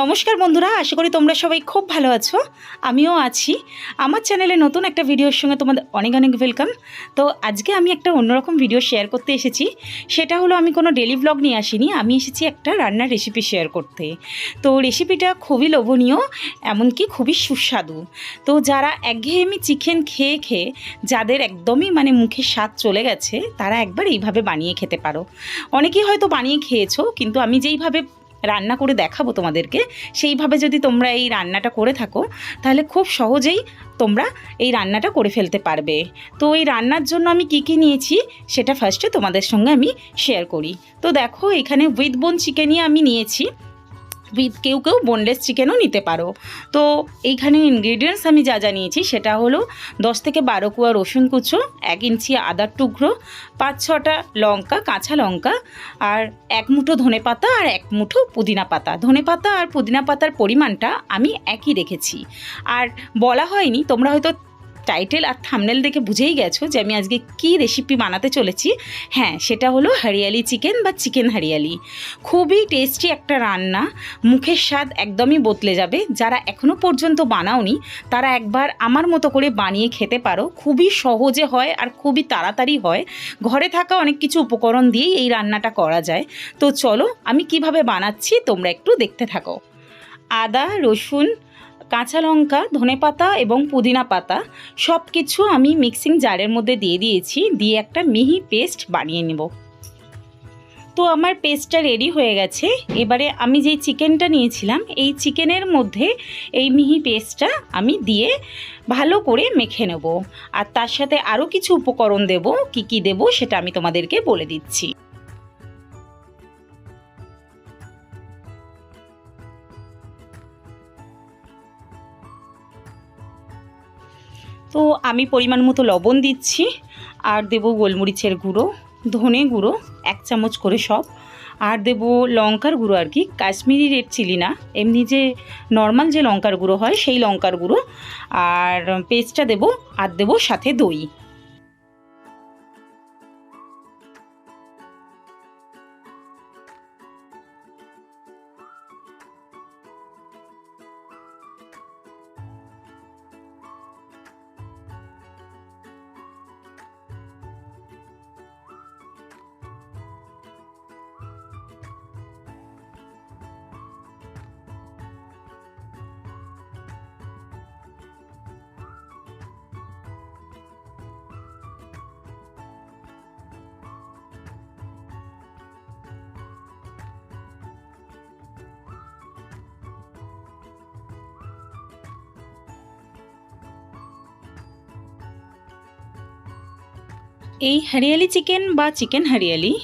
নমস্কার বন্ধুরা, আশা করি তোমরা সবাই খুব ভালো আছো। আমিও আছি। আমার চ্যানেলে নতুন একটা ভিডিওর সঙ্গে তোমাদের অনেক অনেক ওয়েলকাম তো আজকে আমি একটা অন্যরকম ভিডিও শেয়ার করতে এসেছি। সেটা হলো আমি কোনো ডেলি ব্লগ নিয়ে আসিনি, আমি এসেছি একটা রান্নার রেসিপি শেয়ার করতে। তো রেসিপিটা খুবই লোভনীয়, এমনকি খুবই সুস্বাদু। তো যারা একঘেয়েমি চিকেন খেয়ে খেয়ে যাদের একদমই মানে মুখের স্বাদ চলে গেছে, তারা একবার এইভাবে বানিয়ে খেতে পারো। অনেকেই হয়তো বানিয়ে খেয়েছো, কিন্তু আমি যেইভাবে রান্না করে দেখাবো তোমাদেরকে। সেইভাবে যদি তোমরা এই রান্নাটা করে থাকো, তাহলে খুব সহজেই তোমরা এই রান্নাটা করে ফেলতে পারবে। তো এই রান্নার জন্য আমি কি কি নিয়েছি, সেটা ফার্স্টে তোমাদের সঙ্গে আমি শেয়ার করি। তো দেখো, এখানে উইথ বোন চিকেনই আমি নিয়েছি। কেউ কেউ বোনলেস চিকেনও নিতে পারো। তো এইখানে ইনগ্রিডিয়েন্টস আমি যা যা নিয়েছি সেটা হলো দশ থেকে বারো কুয়া রসুন কুচো, এক ইঞ্চি আদার টুকরো, পাঁচ ছটা লঙ্কা, কাঁচা লঙ্কা, আর এক মুঠো ধনে পাতা আর এক মুঠো পুদিনা পাতা। ধনে পাতা আর পুদিনা পাতার পরিমাণটা আমি একই রেখেছি। আর বলা হয়নি, তোমরা হয়তো টাইটেল আর থামনেল দেখে বুঝেই গেছো যে আমি আজকে কী রেসিপি বানাতে চলেছি। হ্যাঁ সেটা হলো হরিয়ালি চিকেন বা চিকেন হরিয়ালি। খুবই টেস্টি একটা রান্না। মুখের স্বাদ একদমই বদলে যাবে। যারা এখনও পর্যন্ত বানাওনি, তারা একবার আমার মতো করে বানিয়ে খেতে পারো। খুবই সহজে হয় আর খুবই তাড়াতাড়ি হয়। ঘরে থাকা অনেক কিছু উপকরণ দিয়েই এই রান্নাটা করা যায়। তো চলো, আমি কীভাবে বানাচ্ছি তোমরা একটু দেখতে থাকো। আদা, রসুন কাঁচা লঙ্কা ধনেপাতা এবং পুদিনা পাতা সব কিছু আমি মিক্সিং জারের মধ্যে দিয়ে দিয়েছি, দিয়ে একটা মিহি পেস্ট বানিয়ে নেব। তো আমার পেস্টটা রেডি হয়ে গেছে। এবারে আমি যেই চিকেনটা নিয়েছিলাম, এই চিকেনের মধ্যে এই মিহি পেস্টটা আমি দিয়ে ভালো করে মেখে নেব। আর তার সাথে আরও কিছু উপকরণ দেব, কি কি দেব সেটা আমি তোমাদেরকে বলে দিচ্ছি। তো আমি পরিমাণ মতো লবণ দিচ্ছি আর দেব গোলমরিচের গুঁড়ো, ধনে গুঁড়ো, এক চামচ করে সব। আর দেব লঙ্কার গুঁড়ো আর কি, কাশ্মীরি রেড চিলি না, এমনি যে নর্মাল যে লঙ্কার গুঁড়ো হয় সেই লঙ্কার গুঁড়ো। আর পেস্টটা দেব আর দেব সাথে দই। এই হরিয়ালি চিকেন বা চিকেন হারিয়ালি,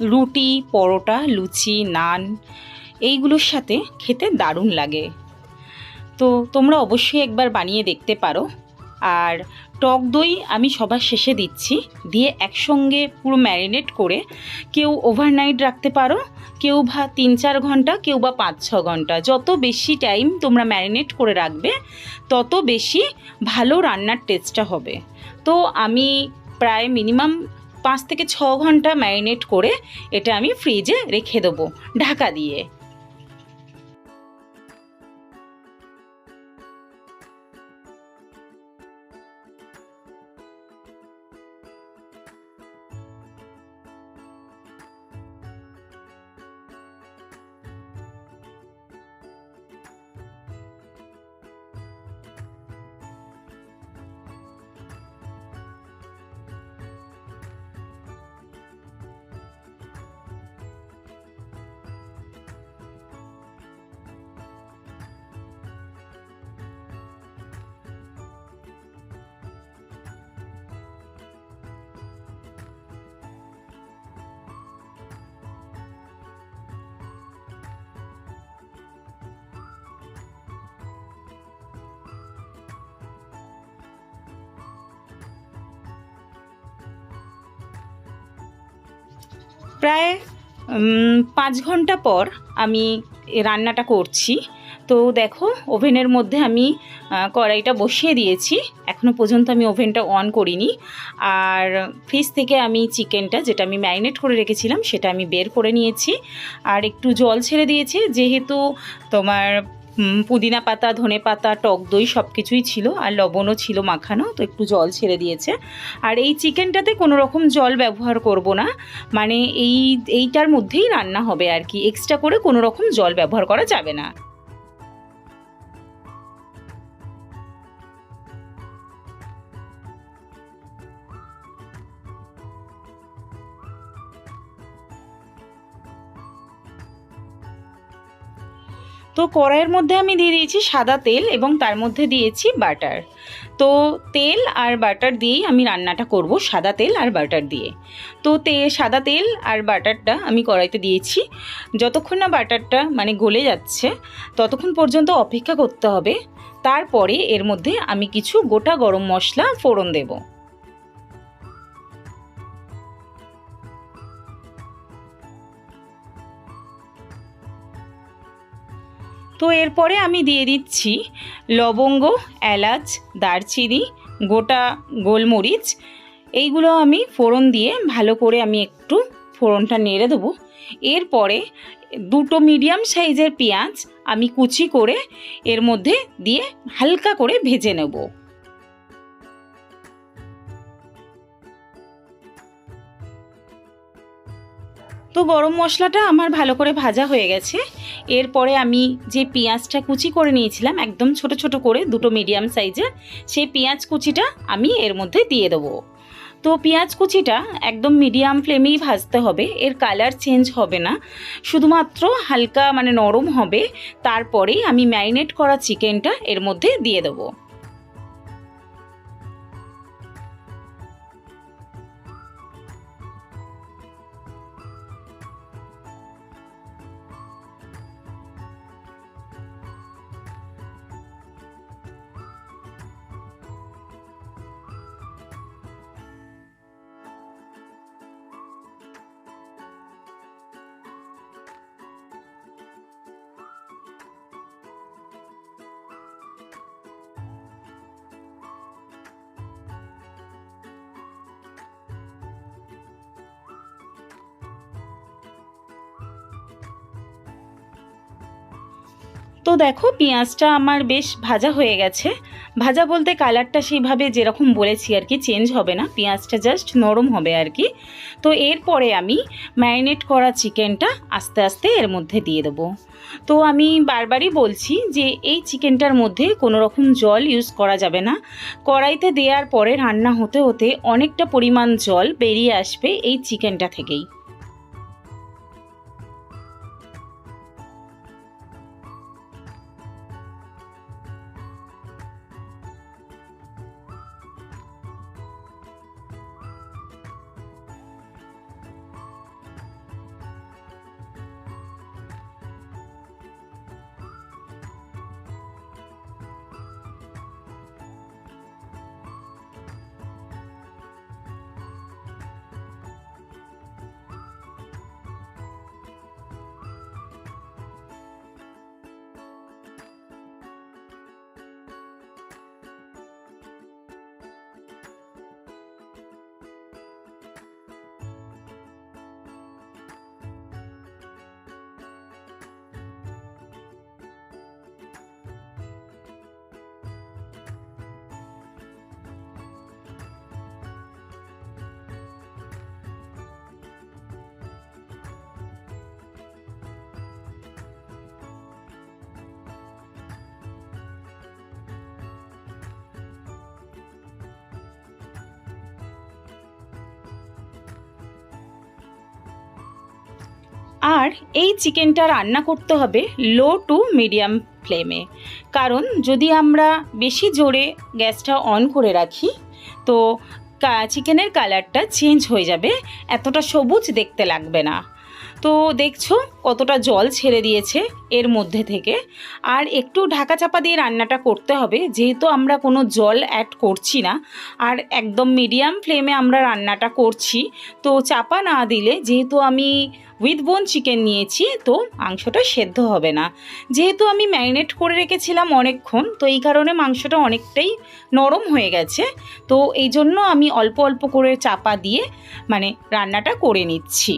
রুটি, পরোটা, লুচি, নান, এইগুলোর সাথে খেতে দারুণ লাগে। তো তোমরা অবশ্যই একবার বানিয়ে দেখতে পারো। আর টক দই আমি সবার শেষে দিচ্ছি। দিয়ে একসঙ্গে পুরো ম্যারিনেট করে কেউ ওভারনাইট রাখতে পারো, কেউ বা তিন চার ঘণ্টা, কেউ বা পাঁচ ছ ঘণ্টা। যত বেশি টাইম তোমরা ম্যারিনেট করে রাখবে, তত বেশি ভালো রান্নার টেস্টটা হবে। তো আমি প্রায় মিনিমাম পাঁচ থেকে ছ ঘণ্টা ম্যারিনেট করে এটা আমি ফ্রিজে রেখে দেবো ঢাকা দিয়ে। প্রায় পাঁচ ঘণ্টা পর আমি রান্নাটা করছি। তো দেখো, ওভেনের মধ্যে আমি কড়াইটা বসিয়ে দিয়েছি। এখনও পর্যন্ত আমি ওভেনটা অন করিনি। আর ফ্রিজ থেকে আমি চিকেনটা, যেটা আমি ম্যারিনেট করে রেখেছিলাম, সেটা আমি বের করে নিয়েছি। আর একটু জল ছেড়ে দিয়েছি, যেহেতু তোমার পুদিনা পাতা, ধনে পাতা, টক দই সব কিছুই ছিল আর লবণও ছিল মাখানো, তো একটু জল ছেড়ে দিয়েছে। আর এই চিকেনটাতে কোনো রকম জল ব্যবহার করব না মানে এই, এইটার মধ্যেই রান্না হবে আর কি এক্সট্রা করে কোনো রকম জল ব্যবহার করা যাবে না। তো কড়াইয়ের মধ্যে আমি দিয়ে দিয়েছি সাদা তেল এবং তার মধ্যে দিয়েছি বাটার। তো তেল আর বাটার দিয়েই আমি রান্নাটা করব, সাদা তেল আর বাটার দিয়ে। তো তে, সাদা তেল আর বাটারটা আমি কড়াইতে দিয়েছি। যতক্ষণ না বাটারটা মানে গলে যাচ্ছে, ততক্ষণ পর্যন্ত অপেক্ষা করতে হবে। তারপরে এর মধ্যে আমি কিছু গোটা গরম মশলা ফোড়ন দেবো। তো এরপরে আমি দিয়ে দিচ্ছি লবঙ্গ, এলাচ, দারচিনি, গোটা গোলমরিচ। এইগুলো আমি ফোড়ন দিয়ে ভালো করে আমি একটু ফোড়নটা নেড়ে দেবো। এরপরে দুটো মিডিয়াম সাইজের পেঁয়াজ আমি কুচি করে এর মধ্যে দিয়ে হালকা করে ভেজে নেব। তো গরম মশলাটা আমার ভালো করে ভাজা হয়ে গেছে। এরপরে আমি যে পেঁয়াজটা কুচি করে নিয়েছিলাম, একদম ছোট ছোট করে, দুটো মিডিয়াম সাইজের সেই পেঁয়াজ কুচিটা আমি এর মধ্যে দিয়ে দেবো। তো পেঁয়াজ কুচিটা একদম মিডিয়াম ফ্লেমেই ভাজতে হবে, এর কালার চেঞ্জ হবে না। শুধুমাত্র হালকা মানে নরম হবে, তারপরেই আমি ম্যারিনেট করা চিকেনটা এর মধ্যে দিয়ে দেবো। তো দেখো, পেঁয়াজটা আমার বেশ ভাজা হয়ে গেছে। ভাজা বলতে কালারটা সেইভাবে যেরকম বলেছি আর কি চেঞ্জ হবে না। পেঁয়াজটা জাস্ট নরম হবে আর কি। তো এরপরে আমি ম্যারিনেট করা চিকেনটা আস্তে আস্তে এর মধ্যে দিয়ে দেবো। তো আমি বারবারই বলছি যে এই চিকেনটার মধ্যে কোনো রকম জল ইউজ করা যাবে না। কড়াইতে দেওয়ার পরে রান্না হতে হতে অনেকটা পরিমাণ জল বেরিয়ে আসবে এই চিকেনটা থেকেই। আর এই চিকেনটা রান্না করতে হবে লো টু মিডিয়াম ফ্লেমে। কারণ যদি আমরা বেশি জোরে গ্যাসটা অন করে রাখি, তো চিকেনের কালারটা চেঞ্জ হয়ে যাবে, এতটা সবুজ দেখতে লাগবে না। তো দেখছ কতটা জল ছেড়ে দিয়েছে এর মধ্যে থেকে। আর একটু ঢাকা চাপা দিয়ে রান্নাটা করতে হবে, যেহেতু আমরা কোনো জল অ্যাড করছি না। আর একদম মিডিয়াম ফ্লেমে আমরা রান্নাটা করছি। তো চাপা না দিলে, যেহেতু আমি উইথ বোন চিকেন নিয়েছি, তো মাংসটা সেদ্ধ হবে না। যেহেতু আমি ম্যারিনেট করে রেখেছিলাম অনেকক্ষণ, তো এই কারণে মাংসটা অনেকটাই নরম হয়ে গেছে। তো এই জন্য আমি অল্প অল্প করে চাপা দিয়ে মানে রান্নাটা করে নিচ্ছি।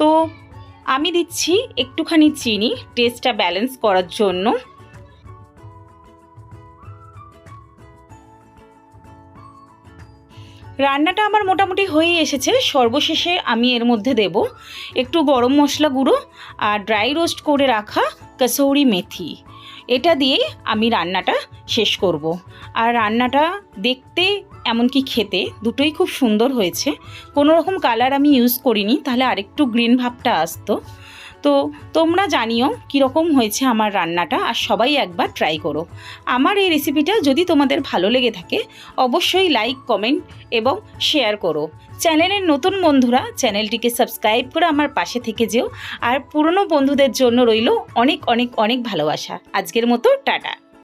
তো আমি দিচ্ছি একটুখানি চিনি টেস্টটা ব্যালেন্স করার জন্য। রান্নাটা আমার মোটামুটি হয়ে এসেছে, সর্বশেষে আমি এর মধ্যে দেব একটু গরম মশলা গুঁড়ো আর ড্রাই রোস্ট করে রাখা কসৌরি মেথি। এটা দিয়েই আমি রান্নাটা শেষ করব। আর রান্নাটা দেখতে এমনকি খেতে দুটোই খুব সুন্দর হয়েছে কোনো রকম কালার আমি ইউজ করিনি, তাহলে আরেকটু গ্রিন ভাবটা আসতো তো তোমরা জানিও কীরকম হয়েছে আমার রান্নাটা, আর সবাই একবার ট্রাই করো। আমার এই রেসিপিটা যদি তোমাদের ভালো লেগে থাকে, অবশ্যই লাইক কমেন্ট এবং শেয়ার করো। চ্যানেলের নতুন বন্ধুরা, চ্যানেলটিকে সাবস্ক্রাইব করে আমার পাশে থেকে যেও, আর পুরনো বন্ধুদের জন্য রইল অনেক অনেক অনেক ভালোবাসা। আজকের মতো, টাটা।